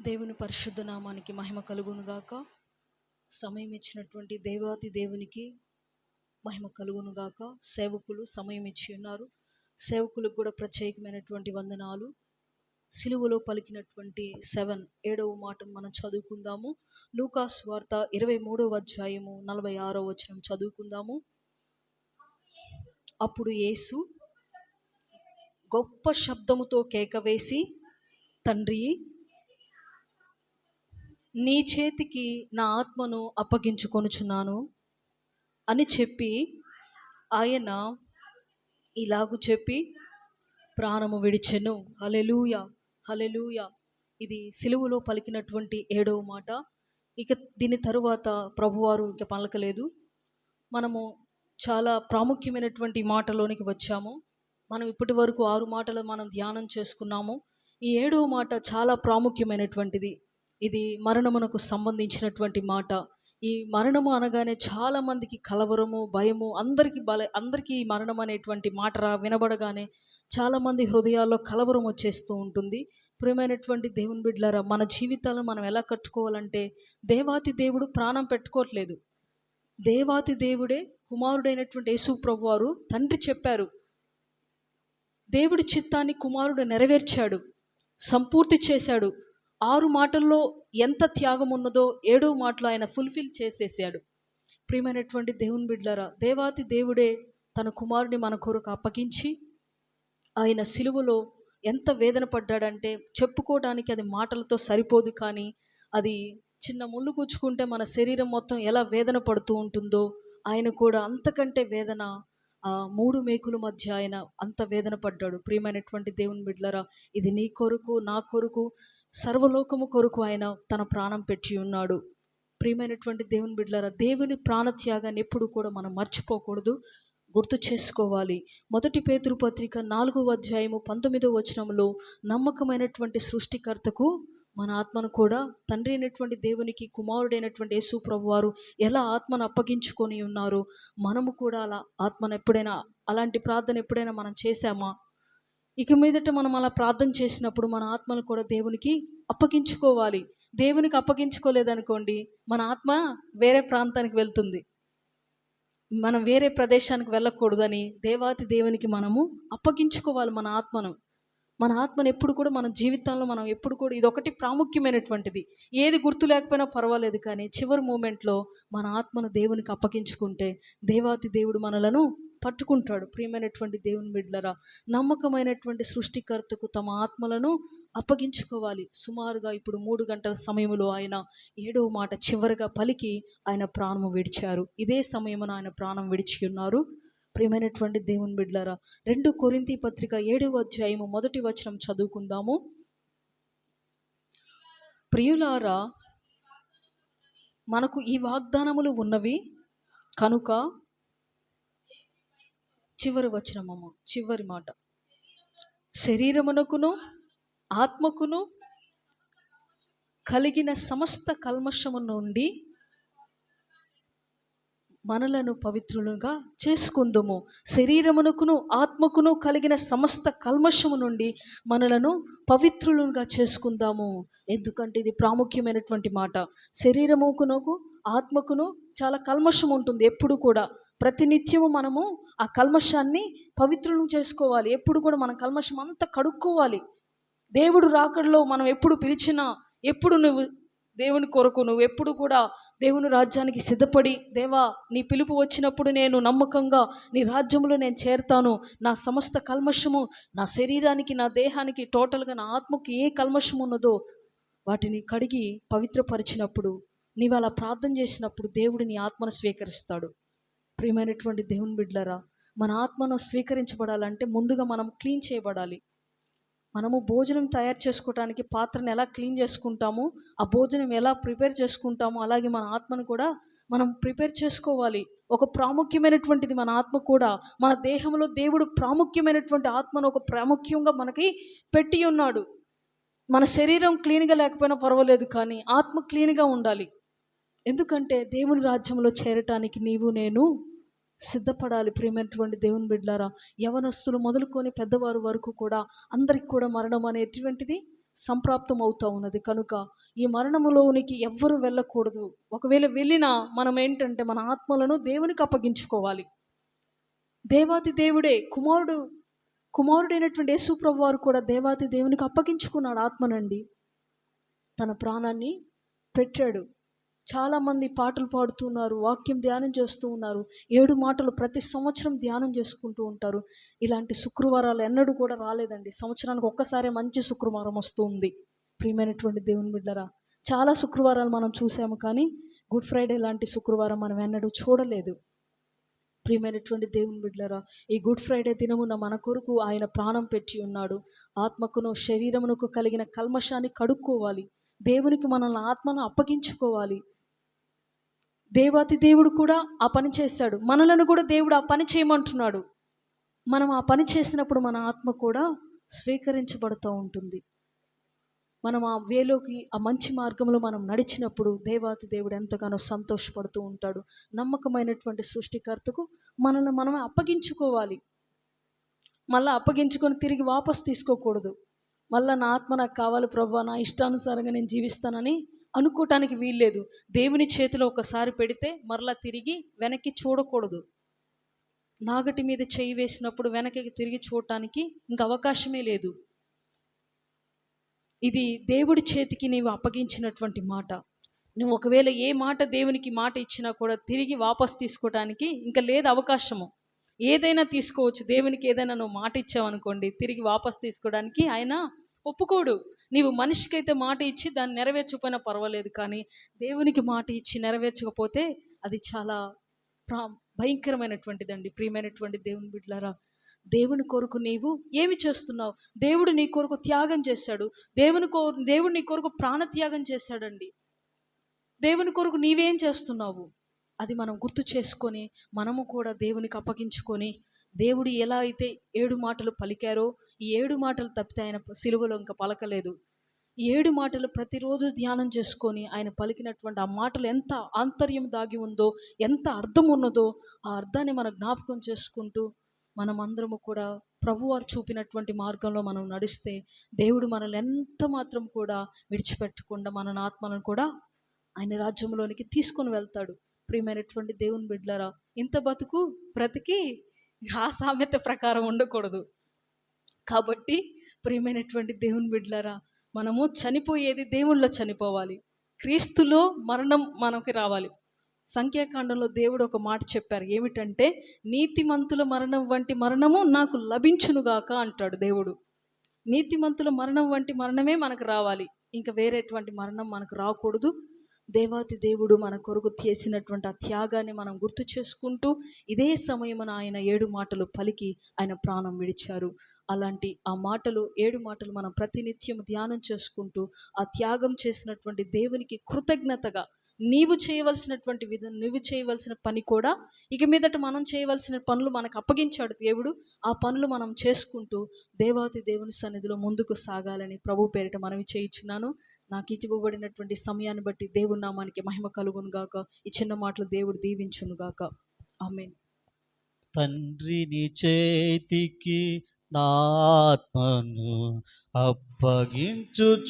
దేవుని పరిశుద్ధ నామానికి మహిమ కలుగునుగాక. సమయం ఇచ్చినటువంటి దేవాతి దేవునికి మహిమ కలుగునుగాక. సేవకులు సమయం ఇచ్చి ఉన్నారు. సేవకులకు కూడా ప్రత్యేకమైనటువంటి వందనాలు. సిలువలో పలికినటువంటి సెవెన్ ఏడవ మాటను మనం చదువుకుందాము. లూకాస్ వార్త ఇరవై మూడవ అధ్యాయము నలభై ఆరో వచనం చదువుకుందాము. అప్పుడు యేసు గొప్ప శబ్దముతో కేక వేసి తండ్రి నీ చేతికి నా ఆత్మను అప్పగించుకొనుచున్నాను అని చెప్పి ఆయన ఇలాగు చెప్పి ప్రాణము విడిచెను. హలెలూయ హలెలూయ ఇది సిలువలో పలికినటువంటి ఏడవ మాట. ఇక దీని తరువాత ప్రభువారు ఇక పలకలేదు. మనము చాలా ప్రాముఖ్యమైనటువంటి మాటలోనికి వచ్చాము. మనం ఇప్పటి వరకు ఆరు మాటలు మనం ధ్యానం చేసుకున్నాము. ఈ ఏడవ మాట చాలా ప్రాముఖ్యమైనటువంటిది. ఇది మరణమునకు సంబంధించినటువంటి మాట. ఈ మరణము అనగానే చాలా మందికి కలవరము భయము అందరికీ బల అందరికీ మరణం అనేటువంటి మాట రా వినబడగానే చాలామంది హృదయాల్లో కలవరం వచ్చేస్తూ ఉంటుంది. ప్రియమైనటువంటి దేవుని బిడ్డలారా మన జీవితాలను మనం ఎలా కట్టుకోవాలంటే దేవాతి దేవుడు ప్రాణం పెట్టుకోవట్లేదు. దేవాతి దేవుడే కుమారుడైనటువంటి యేసు ప్రభు వారు తండ్రి చెప్పారు. దేవుడి చిత్తాన్ని కుమారుడు నెరవేర్చాడు. సంపూర్తి చేశాడు. ఆరు మాటల్లో ఎంత త్యాగం ఉన్నదో ఏడో మాటలో ఆయన ఫుల్ఫిల్ చేసేసాడు. ప్రియమైనటువంటి దేవుని బిడ్లరా దేవాతి దేవుడే తన కుమారుని మన కొరకు అప్పగించి ఆయన సిలువలో ఎంత వేదన పడ్డాడంటే చెప్పుకోవడానికి అది మాటలతో సరిపోదు కానీ అది చిన్న ముళ్ళు గుచ్చుకుంటే మన శరీరం మొత్తం ఎలా వేదన పడుతూ ఉంటుందో ఆయన కూడా అంతకంటే వేదన మూడు మేకుల మధ్య ఆయన అంత వేదన పడ్డాడు. ప్రియమైనటువంటి దేవుని బిడ్లరా ఇది నీ కొరకు నా కొరకు సర్వలోకము కొరకు ఆయన తన ప్రాణం పెట్టి ఉన్నాడు. ప్రియమైనటువంటి దేవుని బిడ్డలారా దేవుని ప్రాణత్యాగాన్ని ఎప్పుడు కూడా మనం మర్చిపోకూడదు. గుర్తు చేసుకోవాలి. మొదటి పేతురు పత్రిక నాలుగవ అధ్యాయము పంతొమ్మిదవ వచనంలో నమ్మకమైనటువంటి సృష్టికర్తకు మన ఆత్మను కూడా తండ్రి అయినటువంటి దేవునికి కుమారుడైనటువంటి యేసు ప్రభు వారు ఎలా ఆత్మను అప్పగించుకొని ఉన్నారు మనము కూడా అలా ఆత్మను ఎప్పుడైనా అలాంటి ప్రార్థన ఎప్పుడైనా మనం చేశామా? ఇక మీదట మనం అలా ప్రార్థన చేసినప్పుడు మన ఆత్మను కూడా దేవునికి అప్పగించుకోవాలి. దేవునికి అప్పగించుకోలేదనుకోండి మన ఆత్మ వేరే ప్రాంతానికి వెళ్తుంది. మనం వేరే ప్రదేశానికి వెళ్ళకూడదని దేవాతి దేవునికి మనము అప్పగించుకోవాలి మన ఆత్మను. మన ఆత్మను ఎప్పుడు కూడా మన జీవితంలో మనం ఎప్పుడు కూడా ఇది ఒకటి ప్రాముఖ్యమైనటువంటిది. ఏది గుర్తు లేకపోయినా పర్వాలేదు కానీ చివరి మూమెంట్లో మన ఆత్మను దేవునికి అప్పగించుకుంటే దేవాతి దేవుడు మనలను పట్టుకుంటాడు ప్రియమైనటువంటి దేవుని బిడ్లరా నమ్మకమైనటువంటి సృష్టికర్తకు తమ ఆత్మలను అప్పగించుకోవాలి. సుమారుగా ఇప్పుడు మూడు గంటల సమయంలో ఆయన ఏడవ మాట చివరిగా పలికి ఆయన ప్రాణము విడిచారు. ఇదే సమయమున ఆయన ప్రాణం విడిచి ఉన్నారు. ప్రియమైనటువంటి దేవుని బిడ్లరా రెండు కొరింతి పత్రిక ఏడవ అధ్యాయము మొదటి వచనం చదువుకుందాము. ప్రియులారా మనకు ఈ వాగ్దానములు ఉన్నవి కనుక చివరి వచనము చివరి మాట. శరీరమునకును ఆత్మకును కలిగిన సమస్త కల్మషము నుండి మనలను పవిత్రులుగా చేసుకుందుము. శరీరమునకును ఆత్మకును కలిగిన సమస్త కల్మషము నుండి మనలను పవిత్రులుగా చేసుకుందాము. ఎందుకంటే ఇది ప్రాముఖ్యమైనటువంటి మాట. శరీరముకునకు ఆత్మకును చాలా కల్మషం ఉంటుంది ఎప్పుడు కూడా. ప్రతినిత్యము మనము ఆ కల్మషాన్ని పవిత్రులను చేసుకోవాలి. ఎప్పుడు కూడా మన కల్మషం అంతా కడుక్కోవాలి. దేవుడు రాకడలో మనం ఎప్పుడు పిలిచినా ఎప్పుడు నువ్వు దేవుని కొరకు నువ్వు ఎప్పుడు కూడా దేవుని రాజ్యానికి సిద్ధపడి దేవా నీ పిలుపు వచ్చినప్పుడు నేను నమ్మకంగా నీ రాజ్యంలో నేను చేరుతాను. నా సమస్త కల్మషము నా శరీరానికి నా దేహానికి టోటల్గా నా ఆత్మకు ఏ కల్మషం ఉన్నదో వాటిని కడిగి పవిత్రపరిచినప్పుడు నీవు అలా ప్రార్థన చేసినప్పుడు దేవుడు నీ ఆత్మను స్వీకరిస్తాడు. ప్రియమైనటువంటి దేవుని బిడ్డలరా మన ఆత్మను స్వీకరించబడాలంటే ముందుగా మనం క్లీన్ చేయబడాలి. మనము భోజనం తయారు చేసుకోవడానికి పాత్రను ఎలా క్లీన్ చేసుకుంటామో ఆ భోజనం ఎలా ప్రిపేర్ చేసుకుంటామో అలాగే మన ఆత్మను కూడా మనం ప్రిపేర్ చేసుకోవాలి. ఒక ప్రాముఖ్యమైనటువంటిది మన ఆత్మ కూడా మన దేహంలో దేవుడు ప్రాముఖ్యమైనటువంటి ఆత్మను ఒక ప్రాముఖ్యంగా మనకి పెట్టి ఉన్నాడు. మన శరీరం క్లీన్గా లేకపోయినా పర్వాలేదు కానీ ఆత్మ క్లీన్గా ఉండాలి. ఎందుకంటే దేవుని రాజ్యంలో చేరటానికి నీవు నేను సిద్ధపడాలి. ప్రియమైనటువంటి దేవుని బిడ్డారా యవనస్తులు మొదలుకొని పెద్దవారు వరకు కూడా అందరికి కూడా మరణం అనేటువంటిది సంప్రాప్తం అవుతూ ఉన్నది. కనుక ఈ మరణములోనికి ఎవ్వరు వెళ్ళకూడదు. ఒకవేళ వెళ్ళినా మనం ఏంటంటే మన ఆత్మలను దేవునికి అప్పగించుకోవాలి. దేవాతి దేవుడే కుమారుడు కుమారుడైనటువంటి యేసుప్రభు వారు కూడా దేవాతి దేవునికి అప్పగించుకున్నాడు ఆత్మనండి. తన ప్రాణాన్ని పెట్టాడు. చాలామంది పాటలు పాడుతున్నారు వాక్యం ధ్యానం చేస్తూ ఉన్నారు ఏడు మాటలు ప్రతి సంవత్సరం ధ్యానం చేసుకుంటూ ఉంటారు. ఇలాంటి శుక్రవారాలు ఎన్నడూ కూడా రాలేదండి. సంవత్సరానికి ఒక్కసారే మంచి శుక్రవారం వస్తూ ఉంది ప్రియమైనటువంటి దేవుని బిడ్డరా చాలా శుక్రవారాలు మనం చూసాము కానీ గుడ్ ఫ్రైడే లాంటి శుక్రవారం మనం ఎన్నడూ చూడలేదు. ప్రియమైనటువంటి దేవుని బిడ్డరా ఈ గుడ్ ఫ్రైడే దినమున మన కొరకు ఆయన ప్రాణం పెట్టి ఉన్నాడు. ఆత్మకును శరీరమునకు కలిగిన కల్మషాన్ని కడుక్కోవాలి. దేవునికి మనల్ని ఆత్మను అప్పగించుకోవాలి. దేవాతి దేవుడు కూడా ఆ పని చేశాడు మనలను కూడా దేవుడు ఆ పని చేయమంటున్నాడు. మనం ఆ పని చేసినప్పుడు మన ఆత్మ కూడా స్వీకరించబడుతూ ఉంటుంది. మనం ఆ వేలోకి ఆ మంచి మార్గంలో మనం నడిచినప్పుడు దేవాతి దేవుడు ఎంతగానో సంతోషపడుతూ ఉంటాడు. నమ్మకమైనటువంటి సృష్టికర్తకు మనల్ని మనం అప్పగించుకోవాలి. మళ్ళీ అప్పగించుకొని తిరిగి వాపస్ తీసుకోకూడదు. మళ్ళీ నా ఆత్మ నాకు కావాలి ప్రభా నా ఇష్టానుసారంగా నేను జీవిస్తానని అనుకోవటానికి వీల్లేదు. దేవుని చేతిలో ఒకసారి పెడితే మరలా తిరిగి వెనక్కి చూడకూడదు. నాగటి మీద చేయి వేసినప్పుడు వెనక్కి తిరిగి చూడటానికి ఇంక అవకాశమే లేదు. ఇది దేవుడి చేతికి నీవు అప్పగించినటువంటి మాట. నువ్వు ఒకవేళ ఏ మాట దేవునికి మాట ఇచ్చినా కూడా తిరిగి వాపస్ తీసుకోవటానికి ఇంకా లేదు అవకాశము. ఏదైనా తీసుకోవచ్చు. దేవునికి ఏదైనా నువ్వు మాట ఇచ్చావనుకోండి తిరిగి వాపస్ తీసుకోవడానికి ఆయన ఒప్పుకోడు. నీవు మనిషికైతే మాట ఇచ్చి దాన్ని నెరవేర్చకపోయినా పర్వాలేదు కానీ దేవునికి మాట ఇచ్చి నెరవేర్చకపోతే అది చాలా ప్రా భయంకరమైనటువంటిదండి. ప్రియమైనటువంటి దేవుని బిడ్డలారా దేవుని కొరకు నీవు ఏమి చేస్తున్నావు? దేవుడు నీ కొరకు త్యాగం చేశాడు. దేవుని కో దేవుడు నీ కొరకు ప్రాణత్యాగం చేశాడండి. దేవుని కొరకు నీవేం చేస్తున్నావు? అది మనం గుర్తు చేసుకొని మనము కూడా దేవునికి అప్పగించుకొని దేవుడు ఎలా అయితే ఏడు మాటలు పలికారో ఈ ఏడు మాటలు తప్పితే ఆయన సిలువలో ఇంకా పలకలేదు. ఈ ఏడు మాటలు ప్రతిరోజు ధ్యానం చేసుకొని ఆయన పలికినటువంటి ఆ మాటలు ఎంత ఆంతర్యం దాగి ఉందో ఎంత అర్థం ఉన్నదో ఆ అర్థాన్ని మనం జ్ఞాపకం చేసుకుంటూ మనం అందరము కూడా ప్రభువారు చూపినటువంటి మార్గంలో మనం నడిస్తే దేవుడు మనల్ని ఎంత మాత్రం కూడా విడిచిపెట్టకుండా మన ఆత్మలను కూడా ఆయన రాజ్యంలోనికి తీసుకొని వెళ్తాడు. ప్రియమైనటువంటి దేవుని బిడ్లరా ఇంత బతుకు బ్రతికి ఆ సామెత ప్రకారం ఉండకూడదు. కాబట్టి ప్రియమైనటువంటి దేవుని బిడ్డలారా మనము చనిపోయేది దేవుళ్ళో చనిపోవాలి. క్రీస్తులో మరణం మనకి రావాలి. సంఖ్యాకాండంలో దేవుడు ఒక మాట చెప్పారు. ఏమిటంటే నీతిమంతుల మరణం వంటి మరణము నాకు లభించునుగాక అంటాడు దేవుడు. నీతిమంతుల మరణం వంటి మరణమే మనకు రావాలి. ఇంకా వేరేటువంటి మరణం మనకు రాకూడదు. దేవాతి దేవుడు మన కొరకు చేసినటువంటి ఆ త్యాగాన్ని మనం గుర్తు చేసుకుంటూ ఇదే సమయమున ఆయన ఏడు మాటలు పలికి ఆయన ప్రాణం విడిచారు. అలాంటి ఆ మాటలు ఏడు మాటలు మనం ప్రతినిత్యం ధ్యానం చేసుకుంటూ ఆ త్యాగం చేసినటువంటి దేవునికి కృతజ్ఞతగా నీవు చేయవలసినటువంటి విధ నువ్వు చేయవలసిన పని కూడా ఇక మీదట మనం చేయవలసిన పనులు మనకు అప్పగించాడు దేవుడు. ఆ పనులు మనం చేసుకుంటూ దేవాతి దేవుని సన్నిధిలో ముందుకు సాగాలని ప్రభు పేరిట మనవి చేయించున్నాను. నాకు ఇవ్వబడినటువంటి సమయాన్ని బట్టి దేవుడి నామానికి మహిమ కలుగును గాక. ఈ చిన్న మాటలు దేవుడు దీవించును గాక. ఆమె తండ్రిని చేతికి నా ఆత్మను అప్పగించు